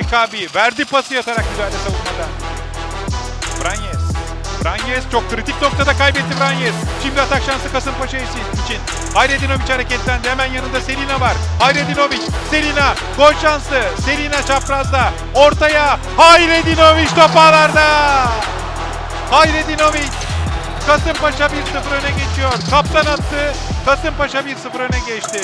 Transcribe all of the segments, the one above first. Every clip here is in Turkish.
Aykabi verdi pası yatarak müdahale savunmada. Branyes. Branyes çok kritik noktada kaybetti Branyes. Şimdi atak şansı Kasımpaşa için. Hayredinovic hareketlendi. Hemen yanında Selina var. Hayredinovic. Selina. Gol şansı. Selina çaprazda. Ortaya. Hayredinovic top ağlarda. Hayredinovic. Kasımpaşa 1-0 öne geçiyor. Kaptan attı. Kasımpaşa 1-0 öne geçti.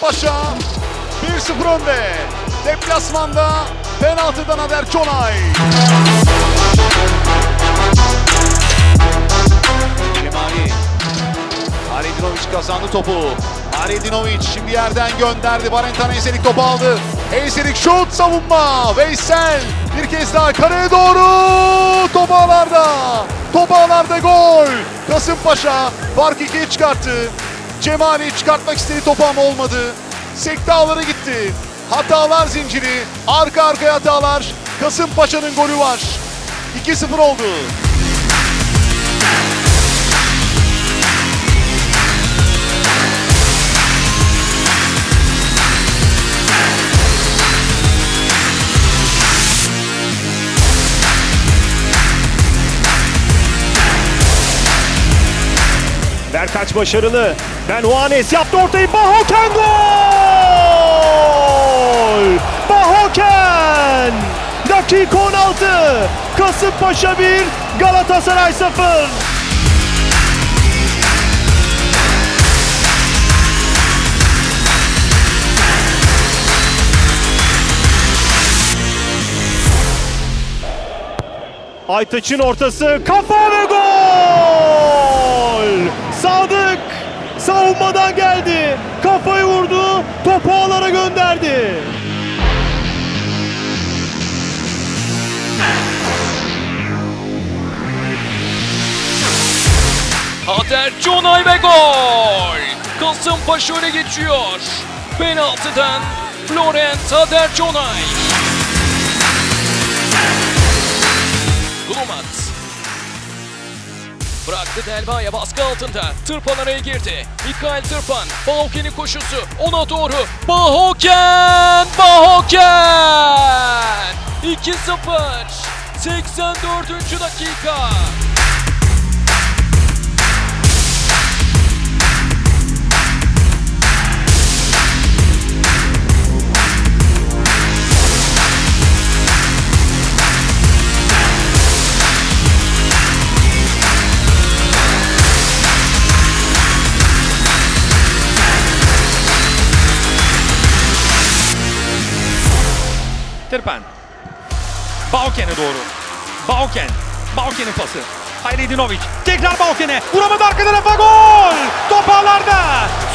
Kasımpaşa 1-0 önde. Deplasmanda penaltıdan Hader Conay. Cemali. Haredinovic kazandı topu. Haredinovic şimdi yerden gönderdi. Valentin Eyselik topu aldı. Eyselik şut savunma. Veysel bir kez daha kareye doğru. Top ağlarda. Top ağlarda gol. Kasımpaşa fark ikiye çıkarttı. Cemali çıkartmak istedi topu ama olmadı. Sekte ağlara gitti. Hatalar zinciri. Arka arkaya hatalar. Kasımpaşa'nın golü var. 2-0 oldu. Berkaç başarılı. Ben Juanes yaptı ortayı. Bahoken gol! Bahoken! Dakika 16. Kasımpaşa 1, Galatasaray 0. Aytaç'ın ortası kafa ve gol! Savunmadan geldi. Kafayı vurdu. Topu ağlara gönderdi. Hader Conay ve gol! Kasımpaşa öne geçiyor. Penaltıdan Florent Hader Conay. Bıraktı Delva'ya baskı altında. Tırpan araya girdi. Mikael Tırpan. Bahoken'in koşusu. Ona doğru. Bahoken! Bahoken! 2-0. 84. dakika. Tırpan. Bauken'e doğru. Bauken. Bauken'in pası. Hayredinovic. Tekrar Bauken'e. Vuramadı arka tarafa gol. Top ağlarda.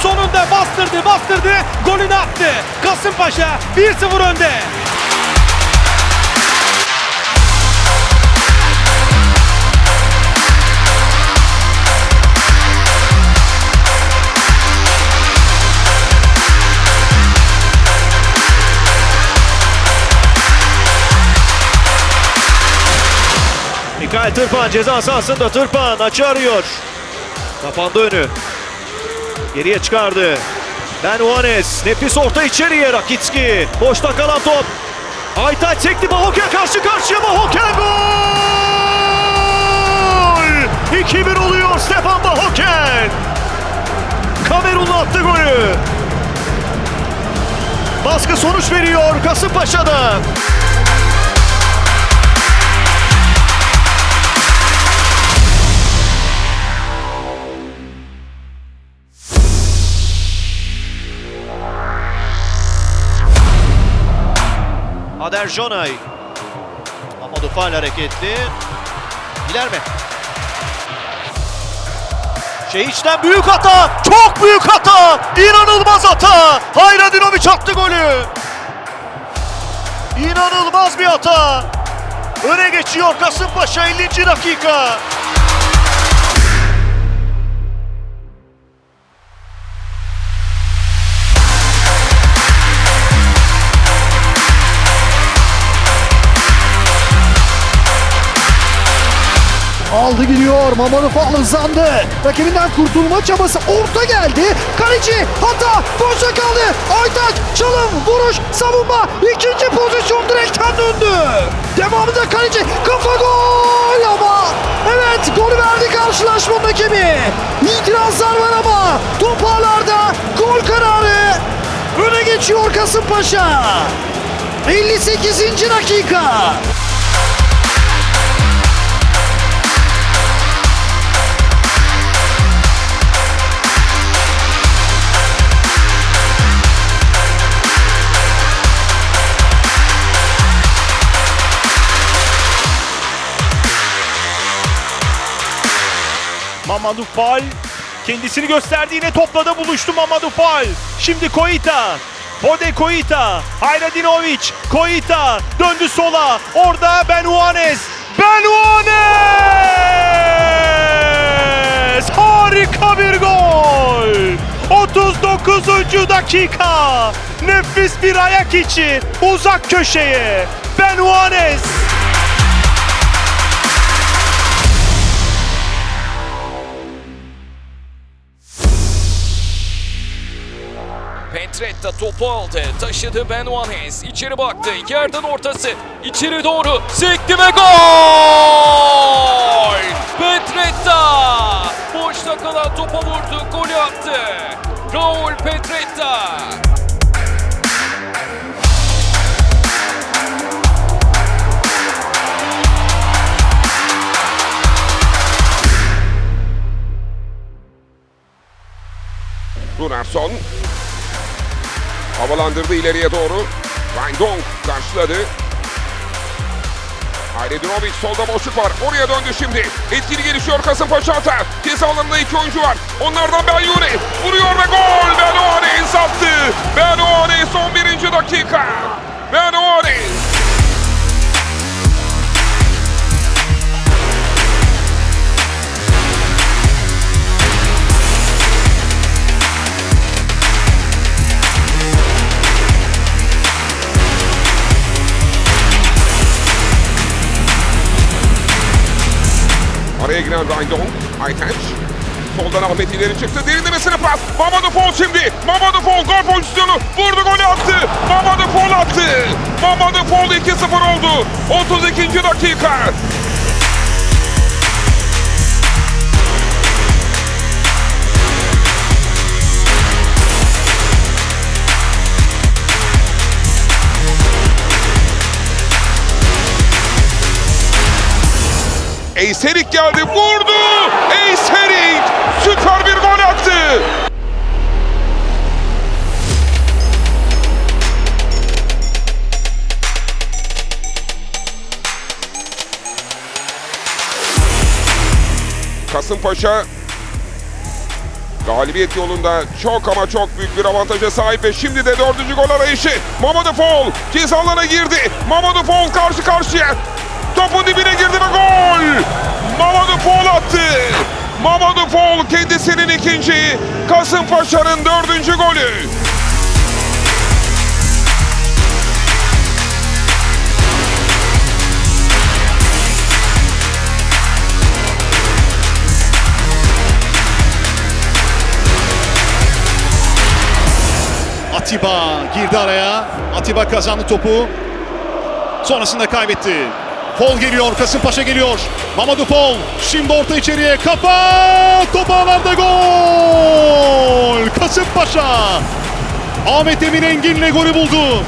Sonunda bastırdı bastırdı. Golünü attı. Kasımpaşa 1-0 önde. Mikael Tırpan ceza sahasında Tırpan açı arıyor. Kapandı önü. Geriye çıkardı. Ben Juanes. Nefis orta içeriye Rakitski. Boşta kalan top. Aytaç çekti Bahoken karşı karşıya Bahoken gol! 2-1 oluyor Stefan Bahoken. Kamerunlu attı golü. Baskı sonuç veriyor Kasımpaşa'da. Ader Jonay. Amadou Fall hareketli. İlerme. Şehiç'ten büyük hata. Çok büyük hata. İnanılmaz hata. Hayradinovic attı golü. İnanılmaz bir hata. Öne geçiyor Kasımpaşa 50. dakika. Aldı gidiyor. Mamadou Fall hızlandı. Rakibinden kurtulma çabası. Orta geldi. Kaleci hata. Boşa kaldı. Aytaç çalım. Vuruş. Savunma. ikinci pozisyon direkten döndü. Devamında kaleci. Kafa gol ama. Evet golü verdi karşılaşmanın hakemi. İtirazlar var ama top ağlarda gol kararı. Öne geçiyor Kasımpaşa. 58. dakika. Mamadou Fall kendisini gösterdi yine toplada buluştu Mamadou Fall. Şimdi Koita. Fode Koita. Hayradinovic. Koita. Döndü sola. Orada Benuanes. Benuanes! Harika bir gol. 39. dakika. Nefis bir ayak içi. Uzak köşeye. Benuanes. Petretta topu aldı. Taşıdı Ben Juanes. İçeri baktı. Yerden ortası. İçeri doğru. Sekti ve gol! Petretta! Boşta kalan topa vurdu. Golü attı. Raul Petretta. Gunnarsson havalandırdı ileriye doğru. Rindong karşıladı. Hayredinovic solda boşluk var. Oraya döndü şimdi. Etkili gelişiyor Kasımpaşa ata. Ceza alanında iki oyuncu var. Onlardan Benyuri vuruyor ve gol. Benoanes attı. Benoanes 11. dakika. Benoanes. Araya giren Rindong. Aytaç. Soldan Ahmet ileri çıktı. Derinlemesine pas. Mamadou Fall şimdi. Mamadou Fall gol pozisyonu. Vurdu golü attı. Mamadou Fall attı. Mamadou Fall 2-0 oldu. 32. dakika. Eyserik geldi. Vurdu. Eyserik. Süper bir gol attı. Kasımpaşa galibiyet yolunda çok ama çok büyük bir avantaja sahip ve şimdi de dördüncü gol arayışı. Mamadou Fall ceza girdi. Mamadou Fall karşı karşıya. Topun dibine Mamadou Fall kendisinin ikinci, Kasımpaşa'nın dördüncü golü. Atiba girdi araya. Atiba kazandı topu. Sonrasında kaybetti. Fol geliyor, Kasımpaşa geliyor. Mamadou Fol şimdi orta içeriye kafa. Top ağlarda gol. Kasımpaşa. Ahmet Emin Engin'le golü buldu.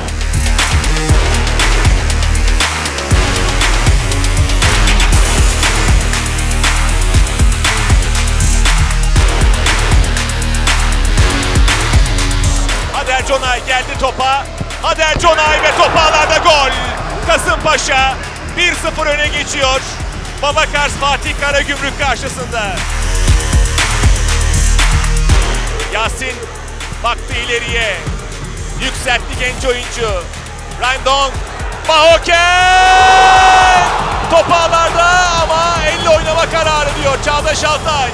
Hader Conay geldi topa. Hader Conay ve top ağlarda gol. Kasımpaşa 1-0 öne geçiyor. Babakars Fatih Karagümrük karşısında. Yasin baktı ileriye. Yükseltti genç oyuncu. Randong. Bahoken! Top ağlarda ama elle oynama kararı diyor Çağdaş Altay.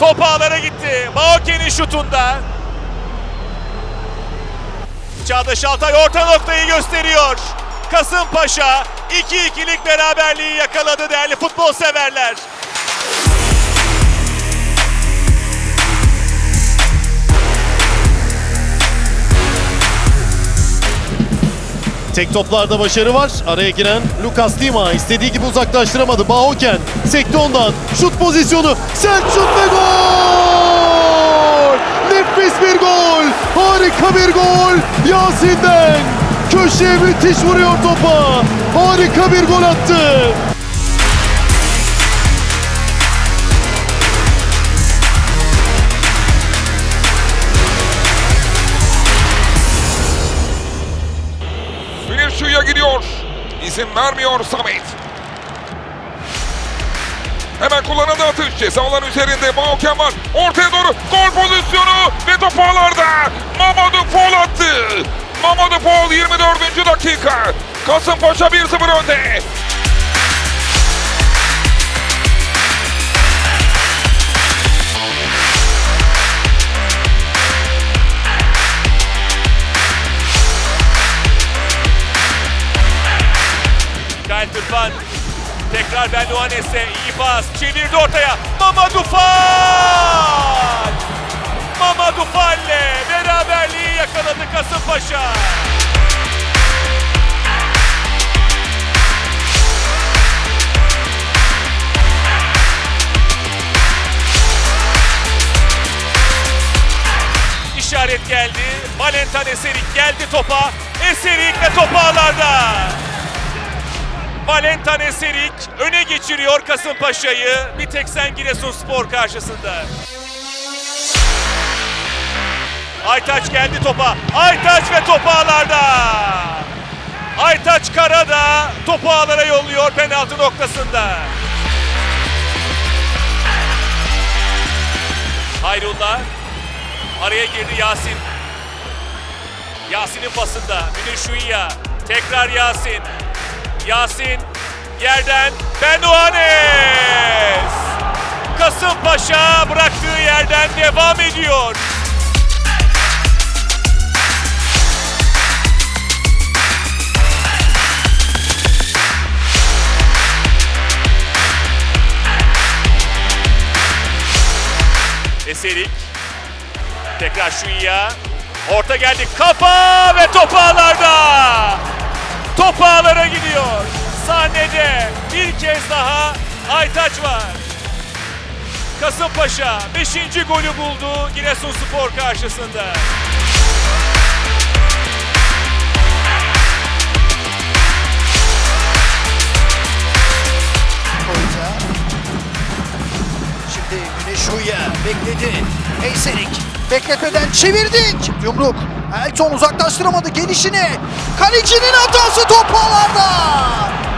Top ağlara gitti. Bahoken'in şutunda. Çağdaş Altay orta noktayı gösteriyor. Kasımpaşa 2-2'lik beraberliği yakaladı değerli futbol severler. Tek toplarda başarı var. Araya giren Lucas Lima istediği gibi uzaklaştıramadı. Bahoken sekti ondan. Şut pozisyonu. Sert şut ve gol! Nefis bir gol! Harika bir gol! Yasin'den! Köşeye müthiş vuruyor topa. Harika bir gol attı. Şu'ya gidiyor. İzin vermiyor Samet. Hemen kullanıldı atış. Ceza alan üzerinde Bauken var. Ortaya doğru gol pozisyonu ve top ağlarda. Mamadou Fall attı. Mamadou Fall 24. dakika. Kasımpaşa 1-0 önde. Mikael Tırpan tekrar Ben Luanes'e iyi pas çevirdi ortaya. Mamadou Fall! Mamadou Fall'le beraberliği yakaladı Kasımpaşa. İşaret geldi. Valentin Eserik geldi topa. Eserik ve top ağlarda. Valentin Eserik öne geçiriyor Kasımpaşa'yı. Bir tek sen Giresunspor karşısında. Aytaç geldi topa. Aytaç ve top ağlarda. Aytaç Kara da topu ağlara yolluyor penaltı noktasında. Hayrullah araya girdi Yasin. Yasin'in pasında Münir Şuiya. Tekrar Yasin. Yasin yerden Benuanes. Kasımpaşa bıraktığı yerden devam ediyor. Eserik tekrar Şuiya. Orta geldi kafa ve top ağlarda. Top ağlara gidiyor. Sahnede bir kez daha Aytaç var. Kasımpaşa 5. golü buldu Giresunspor karşısında. Şimdi Güneş Uya bekledi. Eyserik bekletmeden çevirdik. Yumruk. Elton uzaklaştıramadı gelişini. Kalecinin hatası top ağlarda.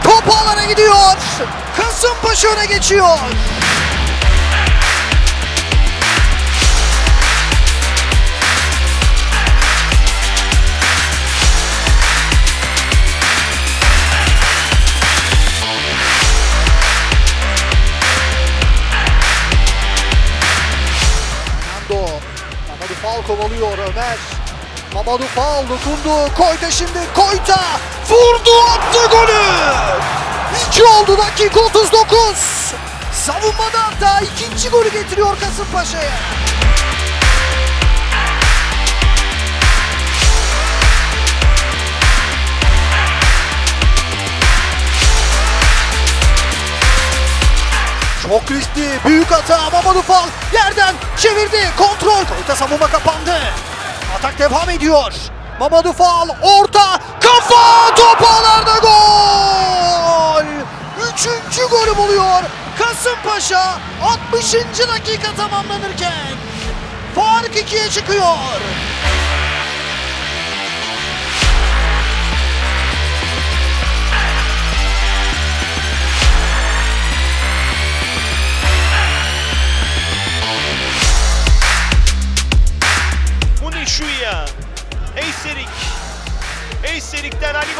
Top ağlara gidiyor. Kasımpaşa öne geçiyor. Fall kovalıyor Ömer. Mamadou Fall dokundu. Koyta şimdi. Koyta. Vurdu attı golü. 2 oldu dakika 39. Savunmada hatta ikinci golü getiriyor Kasımpaşa'ya. Çok riskli, büyük hata. Mamadou Fall yerden çevirdi. Kontrol. Koyta savunma kapandı. Atak devam ediyor. Mamadou Fall orta kafa top ağlarda gol. Üçüncü golü buluyor. Kasımpaşa 60. dakika tamamlanırken fark ikiye çıkıyor.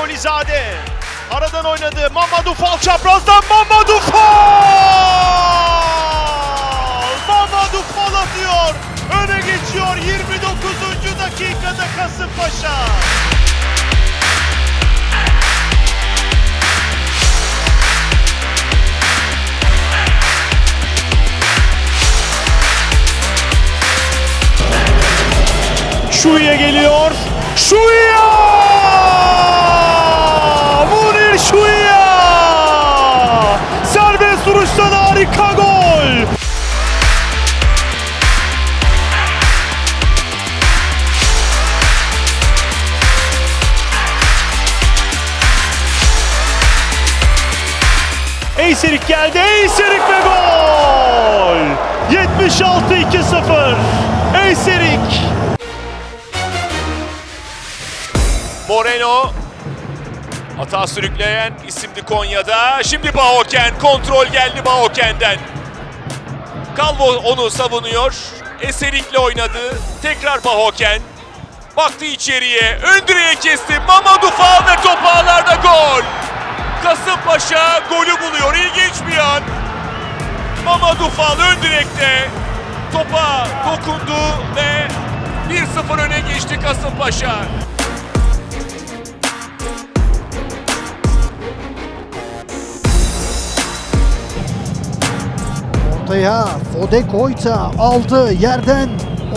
Polizade. Aradan oynadı. Mamadou Fall çaprazdan Mamadou Fall! Mamadou Fall atıyor. Öne geçiyor 29. dakikada Kasımpaşa. Şui'ye geliyor. Şui'ye! Hata sürükleyen isimli Konya'da. Şimdi Bahoken kontrol geldi Bahoken'den. Calvo onu savunuyor. Eserik'le oynadı. Tekrar Bahoken. Baktı içeriye. Ön direğe kesti. Mamadou Fall ve top ağlarda gol. Kasımpaşa golü buluyor. İlginç bir an. Mamadou Fall ön direkte topa dokundu ve 1-0 öne geçti Kasımpaşa. Ortaya Fode Koyta aldı yerden.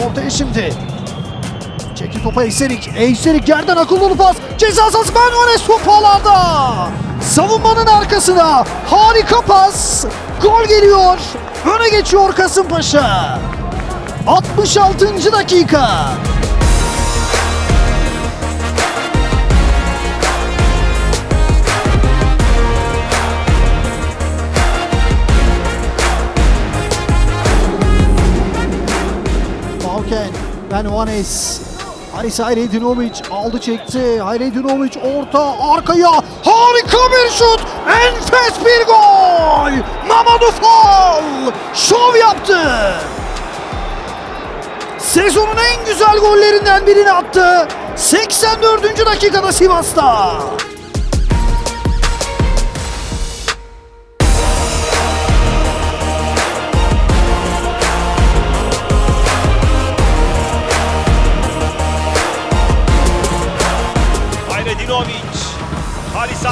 Ortaya şimdi. Çekti topa Eyserik. Eyserik yerden akıllı pas. Ceza sahası Manuel topalarda. Savunmanın arkasına. Harika pas. Gol geliyor. Öne geçiyor Kasımpaşa. 66. dakika. Ben Oanes. Haris Hayredinovic aldı çekti. Hayredinovic orta arkaya. Harika bir şut. Enfes bir gol. Mamadou Fall. Şov yaptı. Sezonun en güzel gollerinden birini attı. 84. dakikada Sivas'ta.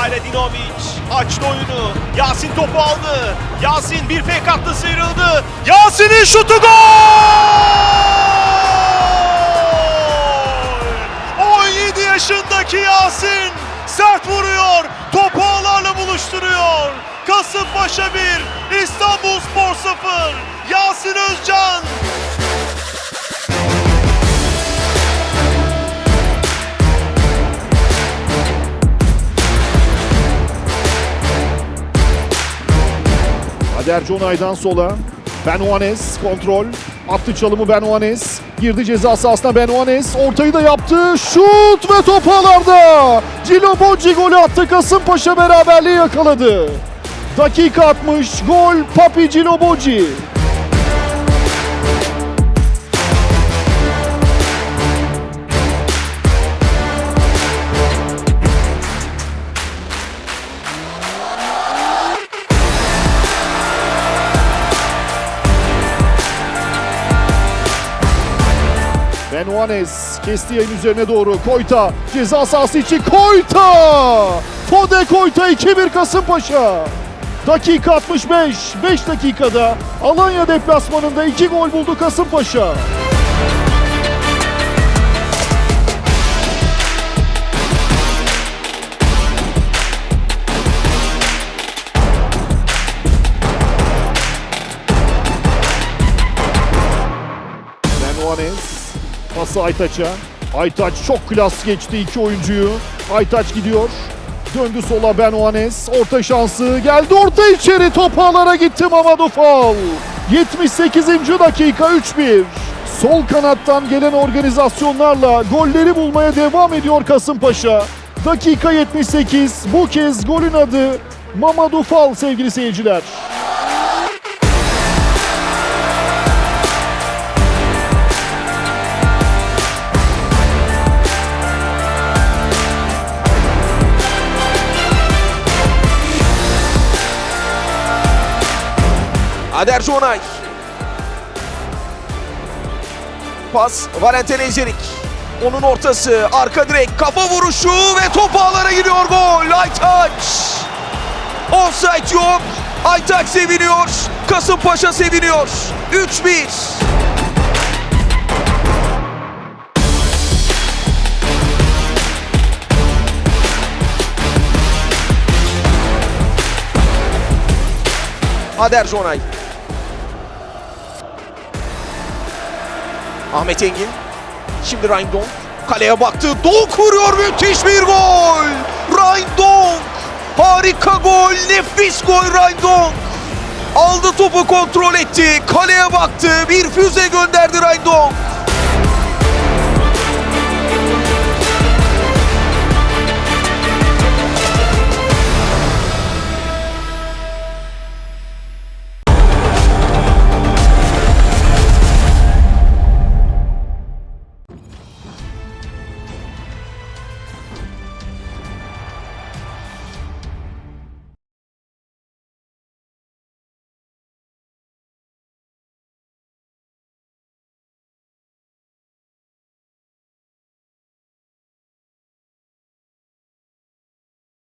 Haris Hayredinovic açtı oyunu. Yasin topu aldı. Yasin bir fake attı sıyrıldı. Yasin'in şutu gol! 17 yaşındaki Yasin sert vuruyor. Topu ağlarla buluşturuyor. Kasımpaşa 1, İstanbul Spor 0. Yasin Özcan Kader Conay'dan sola. Benuanes kontrol. Attı çalımı Benuanes. Girdi ceza sahasına Benuanes. Ortayı da yaptı. Şut ve top ağlarda. Cilo Bocci golü attı. Kasımpaşa beraberliği yakaladı. Dakika 60. Gol Papi Cilo Bocci. Benuanes kesti yayın üzerine doğru. Koyta ceza sahası için Koyta! Fode Koyta 2-1 Kasımpaşa. Dakika 65. 5 dakikada Alanya deplasmanında 2 gol buldu Kasımpaşa. Benuanes pası Aytaç'a. Aytaç çok klas geçti iki oyuncuyu. Aytaç gidiyor. Döndü sola Benuanes. Orta şansı geldi orta içeri. Top ağlara gitti Mamadou Fall. 78. dakika 3-1. Sol kanattan gelen organizasyonlarla golleri bulmaya devam ediyor Kasımpaşa. Dakika 78. Bu kez golün adı Mamadou Fall sevgili seyirciler. Aderci Onay. Pas Valentin Ezerik. Onun ortası arka direk kafa vuruşu ve top ağlara gidiyor gol. Aytaç. Offside yok. Aytaç seviniyor. Kasımpaşa seviniyor. 3-1. Aderci Onay Ahmet Engin. Şimdi Ryan. Kaleye baktı. Donk vuruyor. Müthiş bir gol. Ryan. Harika gol. Nefis gol Ryan. Aldı topu kontrol etti. Kaleye baktı. Bir füze gönderdi Ryan.